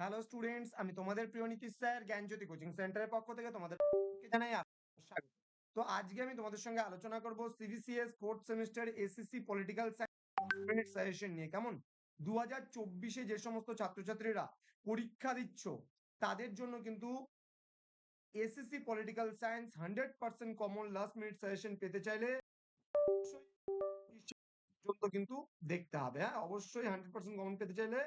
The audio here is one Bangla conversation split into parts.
হ্যালো স্টুডেন্টস আমি তোমাদের প্রিয় নীতিশ স্যার, জ্ঞানজ্যোতি কোচিং সেন্টারের পক্ষ থেকে তোমাদের জানাই স্বাগত। তো আজকে আমি তোমাদের সঙ্গে আলোচনা করব CBCS fourth semester SSC political science suggestion নিয়ে। কেমন? দু হাজার চব্বিশে যে সমস্ত ছাত্রছাত্রীরা পরীক্ষা দিচ্ছ, তাদের জন্য কিন্তু SSC political science hundred percent common last minute suggestion পেতে চাইলে কিন্তু দেখতে হবে। হ্যাঁ অবশ্যই হান্ড্রেড পার্সেন্ট কমন পেতে চাইলে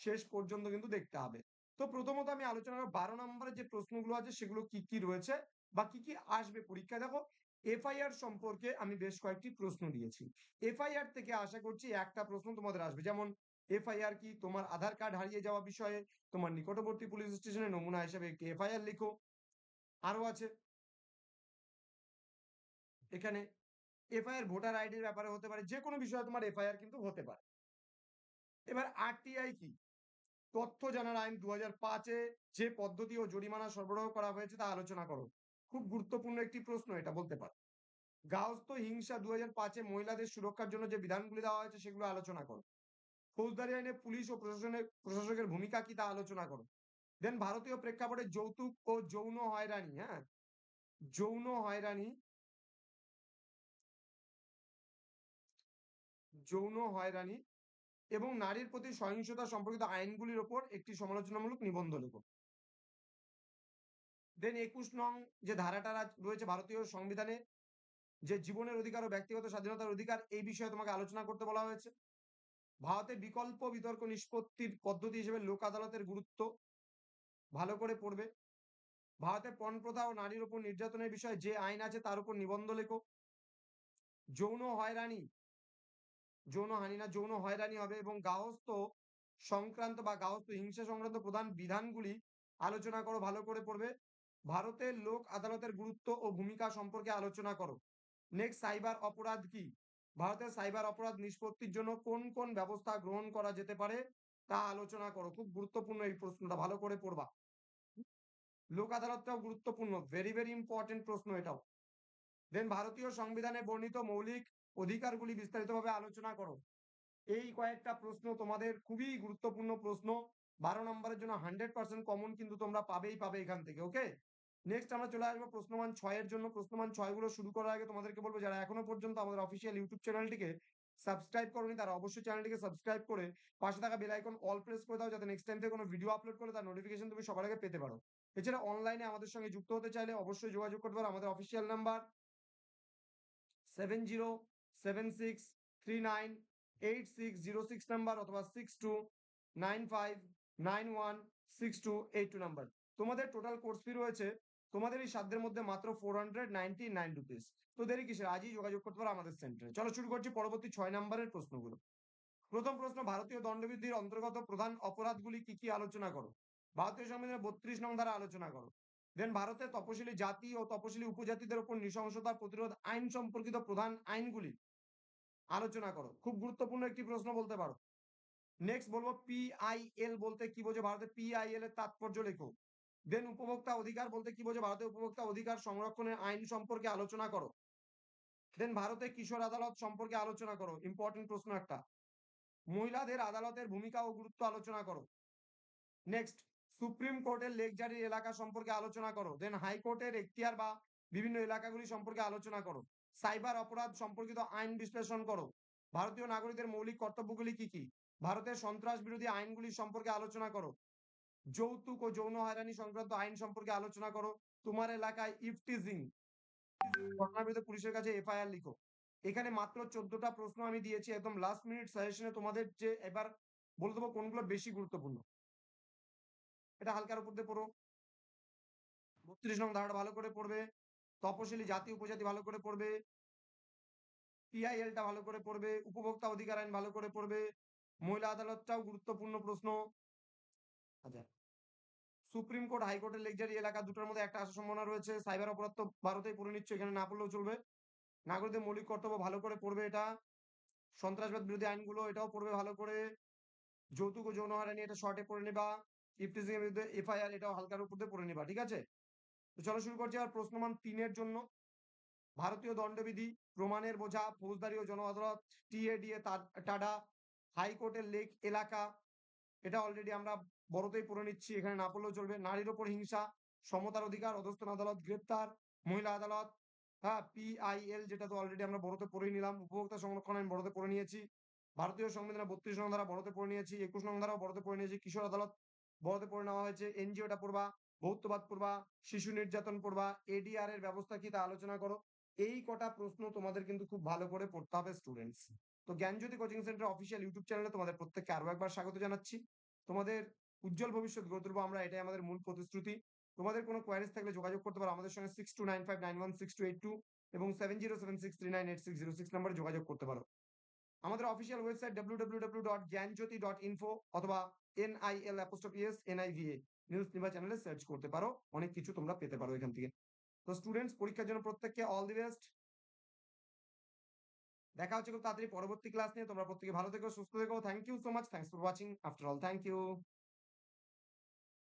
শেষ পর্যন্ত কিন্তু দেখতে হবে। তো প্রথমত আমি আলোচনা করব বারো নম্বরের যে প্রশ্নগুলো আছে, সেগুলো কি কি রয়েছে বা কি কি আসবে পরীক্ষা দেখো, এফআইআর সম্পর্কে আমি বেশ কয়েকটি প্রশ্ন দিয়েছি। এফআইআর থেকে আশা করছি একটা প্রশ্ন তোমাদের আসবে। যেমন, এফআইআর কি তোমার আধার কার্ড হারিয়ে যাওয়া বিষয়ে তোমার নিকটবর্তী পুলিশ স্টেশনে নমুনা হিসেবে একটি এফআইআর লিখো। আরও আছে। এখানে, এফআইআর ভোটার আইডির ব্যাপারে হতে পারে যে কোনো বিষয়ে তোমার এফআইআর কিন্তু হতে পারে। এবার আরটিআই কি? তথ্য জানার আইন দু হাজার যে পদ্ধতি ও জরিমানা সরবরাহ করা হয়েছে তা আলোচনা করো। খুব গুরুত্বপূর্ণ একটি প্রশ্ন, এটা বলতে পারো। গাওস্ত হিংসা দু হাজার পাঁচে মহিলাদের সুরক্ষার জন্য যে বিধানগুলি দেওয়া হয়েছে সেগুলো আলোচনা করো। ফৌজদারি আইনে পুলিশ ও প্রশাসনের, প্রশাসকের ভূমিকা কি তা আলোচনা করো। দেন ভারতীয় প্রেক্ষাপটে যৌতুক ও যৌন হয়রানি হ্যাঁ? যৌন হয়রানি যৌন হয়রানি এবং নারীর প্রতি সহিংসতা সম্পর্কিত আইনগুলির ওপর একটি সমালোচনামূলক নিবন্ধ লেখো দেন একুশ নং যে ধারাটা রয়েছে ভারতীয় সংবিধানে, যে জীবনের অধিকার ও ব্যক্তিগত স্বাধীনতার অধিকার, এই বিষয়ে তোমাকে আলোচনা করতে বলা হয়েছে। ভারতে বিকল্প বিতর্ক নিষ্পত্তির পদ্ধতি হিসেবে লোক আদালতের গুরুত্ব ভালো করে পড়বে। ভারতে পণ প্রথা ও নারীর উপর নির্যাতনের বিষয়ে যে আইন আছে তার উপর নিবন্ধ লেখো। যৌন হয়রানি যৌন হানি না, যৌন হয়রানি হবে এবং গাহস্থ সংক্রান্ত বা গাহস্থ হিংসা সংক্রান্ত প্রধান বিধানগুলি আলোচনা করো, ভালো করে পড়বে। ভারতের লোক আদালতের গুরুত্ব ও ভূমিকা সম্পর্কে আলোচনা করো। নেক্সট সাইবার অপরাধ কি? ভারতের সাইবার অপরাধ নিষ্পত্তির জন্য কোন কোন ব্যবস্থা গ্রহণ করা যেতে পারে তা আলোচনা করো। খুব গুরুত্বপূর্ণ এই প্রশ্নটা, ভালো করে পড়বা। লোক আদালতটাও গুরুত্বপূর্ণ ভেরি ভেরি ইম্পর্টেন্ট প্রশ্ন এটাও। দেন ভারতীয় সংবিধানে বর্ণিত মৌলিক অধিকারগুলি বিস্তারিতভাবে আলোচনা করো। এই কয়েকটা প্রশ্ন তোমাদের খুবই গুরুত্বপূর্ণ প্রশ্ন। বারো নম্বরের জন্য হান্ড্রেড পার্সেন্ট কমন কিন্তু তোমরা পাবেই পাবে এখান থেকে ওকে নেক্সট আমরা চলে আসব প্রশ্নমান ছয়ের জন্য। প্রশ্নমান ছয়গুলো শুরু করার আগে তোমাদেরকে বলব, যারা এখনও পর্যন্ত আমাদের অফিসিয়াল ইউটিউব চ্যানেলটিকে সাবস্ক্রাইব করনি, তারা অবশ্যই চ্যানেলটিকে সাবস্ক্রাইব করে পাশে থাকা বেল আইকন অল প্রেস করে দাও, যাতে নেক্সট টাইম থেকে কোনো ভিডিও আপলোড করে তার নোটিফিকেশন তুমি সবার আগে পেতে পারো। এছাড়া অনলাইনে আমাদের সঙ্গে যুক্ত হতে চাইলে অবশ্যই যোগাযোগ করতে পারো, আমাদের official number seven zero seven six three nine eight six zero six number অথবা six two nine five nine one six two eight two number তোমাদের টোটাল কোর্স ফি রয়েছে, তোমাদের এই সাধ্যের মধ্যে মাত্র four hundred ninety nine rupees তো দেরি কিসের? আজই যোগাযোগ করতে পারো আমাদের সেন্টারে চলো শুরু করছি পরবর্তী ছয় নম্বরের প্রশ্নগুলো। প্রথম প্রশ্ন, ভারতীয় দণ্ডবিধির অন্তর্গত প্রধান অপরাধগুলি কি কি আলোচনা করো? ভারতীয় সংবিধানের বত্রিশ নং ধারা আলোচনা করো। দেন ভারতের তপশিলি জাতি ও তপশিলি উপজাতিদের উপর নৃশংসতা প্রতিরোধ আইন সম্পর্কিত প্রধান আইনগুলি আলোচনা করো। খুব গুরুত্বপূর্ণ একটি প্রশ্ন বলতে পারো। নেক্সট বলব পিআইএল বলতে কি বোঝো ভারতের পিআইএল এর তাৎপর্য লেখো। দেন উপভোক্তা অধিকার বলতে কি বোঝো ভারতের উপভোক্তা অধিকার সংরক্ষণের আইন সম্পর্কে আলোচনা করো। দেন ভারতে কিশোর আদালত সম্পর্কে আলোচনা করো। ইম্পর্টেন্ট প্রশ্ন একটা। মহিলাদের আদালতের ভূমিকা ও গুরুত্ব আলোচনা করো। নেক্সট সুপ্রিম কোর্টের লেকজারির এলাকা সম্পর্কে আলোচনা করো। দেন হাইকোর্টের এখতিয়ার বা বিভিন্ন এলাকাগুলি সম্পর্কে আলোচনা করো। সাইবার অপরাধ সম্পর্কিত আইন বিশ্লেষণ করো। ভারতীয় নাগরিকদের মৌলিক কর্তব্যগুলি কি কি? ভারতের সন্ত্রাস বিরোধী আইনগুলি সম্পর্কে আলোচনা করো। যৌতুক ও যৌন হয়রানি সংক্রান্ত আইন সম্পর্কে আলোচনা করো। তোমার এলাকায় ইফটিজিং ঘটনার পুলিশের কাছে এফআইআর লিখো। এখানে মাত্র চোদ্দটা প্রশ্ন আমি দিয়েছি, একদম লাস্ট মিনিট সাজেশনে তোমাদের যে এবার বলে দেবো কোনগুলো বেশি গুরুত্বপূর্ণ। এটা হালকার উপর দিয়ে পড়ো। বত্রিশ নং ধারাটা ভালো করে পড়বে। তপশিলি জাতি উপজাতি ভালো করে পড়বে পিআইএলটা ভালো করে পড়বে, উপভোক্তা অধিকার আইন ভালো করে পড়বে, মহিলা আদালতটাও গুরুত্বপূর্ণ প্রশ্ন। আচ্ছা সুপ্রিম কোর্ট হাইকোর্টের লেকজারি এলাকা দুটোর মধ্যে একটা আসার সম্ভাবনা রয়েছে সাইবার অপরাধ তো ভারতেই পড়ে নিচ্ছে এখানে না পড়লেও চলবে। নাগরিকদের মৌলিক কর্তব্য ভালো করে পড়বে এটা, সন্ত্রাসবাদ বিরোধী আইনগুলো এটাও পড়বে ভালো করে, যৌতুক ও যৌন হারানি এটা শর্টে পড়ে নেবা ইফটিজিং এর বিরুদ্ধে এফআইআর এটাও হালকার উপর দিয়ে পড়ে নেবা, ঠিক আছে? তো চলো শুরু করছি আর প্রশ্নমান তিনের জন্য। ভারতীয় দণ্ডবিধি প্রমাণের বোঝা, ফৌজদারি ও জন আদালত টিএডিএ টাডা, হাইকোর্টের লেক এলাকা, এটা অলরেডি আমরা বড়তেই পড়ে নিচ্ছি, এখানে না পড়লেও চলবে। নারীর ওপর হিংসা, সমতার অধিকার, অধস্তন আদালত, গ্রেপ্তার, মহিলা আদালত হ্যাঁ পিআইএল যেটা তো অলরেডি আমরা বড়তে পড়েই নিলাম, উপভোক্তা সংরক্ষণ আইন বড়তে পড়ে নিয়েছি, ভারতীয় সংবিধানের বত্রিশ নং ধারা বড়তে পড়ে নিয়েছি, একুশ নং ধারাও বড়তে পড়ে নিয়েছি, কিশোর আদালত বড়তে পড়ে নেওয়া হয়েছে। এনজিওটা পড়বা ভৌত্যবাদ পড়বা, শিশু নির্যাতন পড়বা এডিআর এর ব্যবস্থা কি তা আলোচনা করো। এই কটা প্রশ্ন তোমাদের কিন্তু খুব ভালো করে পড়তে হবে স্টুডেন্টস তো Gyanjyoti coaching centre official YouTube চ্যানেলে তোমাদের প্রত্যেককে আরও একবার স্বাগত জানাচ্ছি। তোমাদের উজ্জ্বল ভবিষ্যৎ গড়ে তুলবো আমরা, এটাই আমাদের মূল প্রতিশ্রুতি। তোমাদের কোনো কোয়ারিজ থাকলে যোগাযোগ করতে পারো আমাদের সঙ্গে six two nine five nine one six two eight two এবং seven zero seven six three nine eight six zero six নাম্বারে যোগাযোগ করতে পারো। আমাদের official website W dot Gyanjyoti dot info অথবা এনআইএল অ্যাপোস্টপিএস এনআইভিএ নিউজ নিবা চ্যানেলে সার্চ করতে পারো। অনেক কিছু তোমরা পেতে পারো এখান থেকে। তো স্টুডেন্টস পরীক্ষার জন্য প্রত্যেককে অল দি বেস্ট দেখা হচ্ছে খুব তাড়াতাড়ি পরবর্তী ক্লাস নিয়ে। তোমরা প্রত্যেকে ভালো থেকো, সুস্থ থেকো। Thank you so much thanks for watching after all thank you